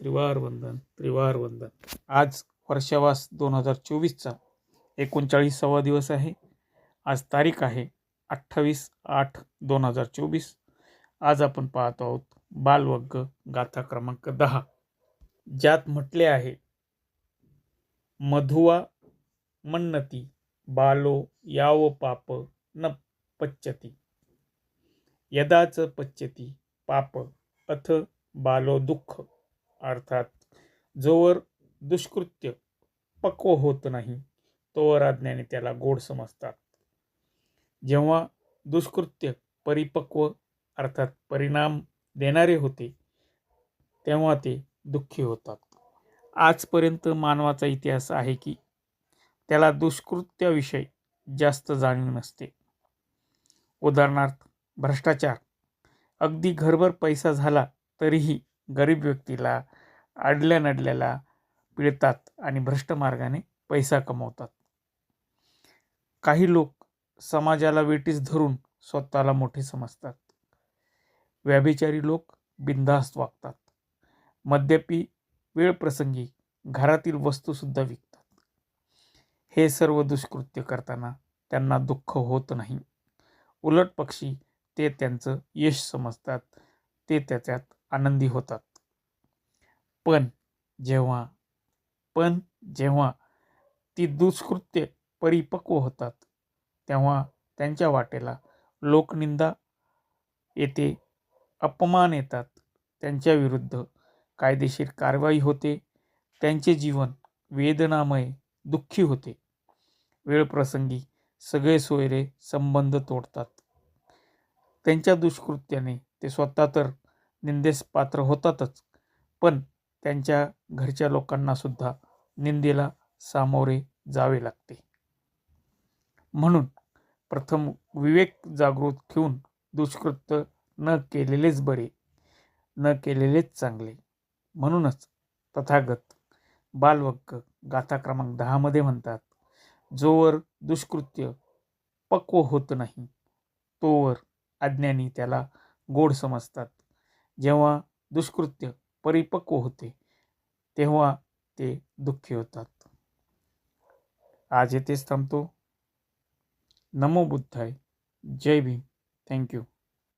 त्रिवार वंदन त्रिवार वंदन आज वर्षावास दोन हजार चोवीसचा एकोणचाळीसावा दिवस आहे. आज तारीख आहे अठ्ठावीस आठ दोन हजार चोवीस. आज आपण पाहत आहोत बालवग्ग गाथा क्रमांक दहा. ज्यात म्हटले आहे मधुवा मन्नती बालो याव पाप न पच्यती यदाच पच्यती पाप अथ बालो दुःख. अर्थात जोवर दुष्कृत्य पक्व होत नाही तोवर आज्ञाने त्याला गोड समजतात. जेव्हा दुष्कृत्य परिपक्व अर्थात परिणाम देणारे होते तेव्हा ते दुःखी होतात. आजपर्यंत मानवाचा इतिहास आहे की त्याला दुष्कृत्याविषयी जास्त जाणीव नसते. उदाहरणार्थ भ्रष्टाचार. अगदी घरभर पैसा झाला तरीही गरीब व्यक्तीला अडल्या नडल्याला पिळतात आणि भ्रष्ट मार्गाने पैसा कमवतात. काही लोक समाजाला वेटीस धरून स्वतःला मोठे समजतात. व्याभिचारी लोक बिनधास्त वागतात. मद्यपी वेळप्रसंगी घरातील वस्तूसुद्धा विकतात. हे सर्व दुष्कृत्य करताना त्यांना दुःख होत नाही. उलट पक्षी ते त्यांचं यश समजतात ते त्याच्यात आनंदी होतात. पण जेव्हा पण जेव्हा ती दुष्कृत्य परिपक्व होतात तेव्हा त्यांच्या वाटेला लोकनिंदा येते अपमान येतात. त्यांच्या विरुद्ध कायदेशीर कारवाई होते. त्यांचे जीवन वेदनामय दुःखी होते. वेळप्रसंगी सगळे सोयरे संबंध तोडतात. त्यांच्या दुष्कृत्याने ते स्वतः तर निंदेस पात्र होतातच. पण त्यांच्या घरच्या लोकांना सुद्धा निंदेला सामोरे जावे लागते. म्हणून प्रथम विवेक जागृत ठेवून दुष्कृत्य न केलेलेच बरे न केलेलेच चांगले. म्हणूनच तथागत बालवक्क गाथा क्रमांक दहामध्ये म्हणतात जोवर दुष्कृत्य पक्व होत नाही तोवर अज्ञानी त्याला गोड समजतात. जेव्हा दुष्कृत्य परिपक्व होते तेव्हा ते दुःखी होतात. आज येथेच थांबतो. नमो बुद्धाय. जय भीम. थँक्यू